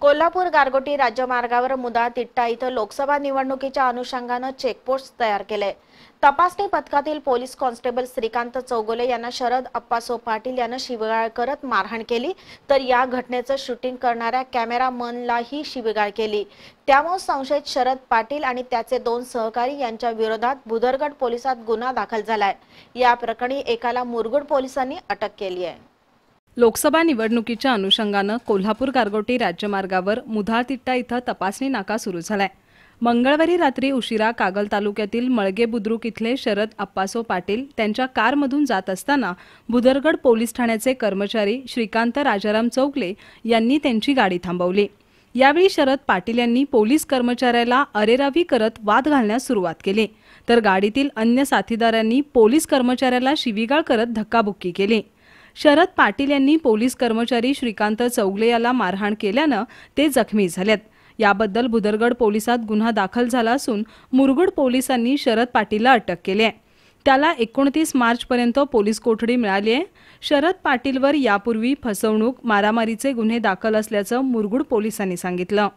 कोल्हापूर गारगोटी राज्यमार्गावर मुदा तिट्टा इथं लोकसभा निवडणुकीच्या अनुषंगानं चेकपोस्ट तयार केले. तपासणी पथकातील पोलीस कॉन्स्टेबल श्रीकांत चौगुले यांना शरद अप्पासो पाटील यानं शिवीगाळ करत मारहाण केली. तर या घटनेचं शूटिंग करणाऱ्या कॅमेरामनलाही शिवीगाळ केली. त्यामुळे संशयित शरद पाटील आणि त्याचे दोन सहकारी यांच्या विरोधात भुदरगड पोलिसात गुन्हा दाखल झालाय. या प्रकरणी एकाला मुरगुड पोलिसांनी अटक केली आहे. लोकसभा निवडणुकीच्या अनुषंगानं कोल्हापूर गारगोटी राज्यमार्गावर मुधाळतिट्टा इथं तपासणी नाका सुरू झालाय. मंगळवारी रात्री उशिरा कागल तालुक्यातील मळगे बुद्रुक इथले शरद अप्पासो पाटील त्यांच्या कारमधून जात असताना भुदरगड पोलीस ठाण्याचे कर्मचारी श्रीकांत राजाराम चौगले यांनी त्यांची गाडी थांबवली. यावेळी शरद पाटील यांनी पोलीस कर्मचाऱ्याला अरेरावी करत वाद घालण्यास सुरुवात केली. तर गाडीतील अन्य साथीदारांनी पोलीस कर्मचाऱ्याला शिवीगाळ करत धक्काबुक्की केली. शरद पाटील यांनी पोलीस कर्मचारी श्रीकांत चौगले याला मारहाण केल्यानं ते जखमी झालेत. याबद्दल भुदरगड पोलिसात गुन्हा दाखल झाला असून मुरगुड पोलिसांनी शरद पाटीलला अटक केली आहे. त्याला एकोणतीस मार्चपर्यंत पोलीस कोठडी मिळाली आहे. शरद पाटीलवर यापूर्वी फसवणूक मारामारीचे गुन्हे दाखल असल्याचं मुरगुड पोलिसांनी सांगितलं.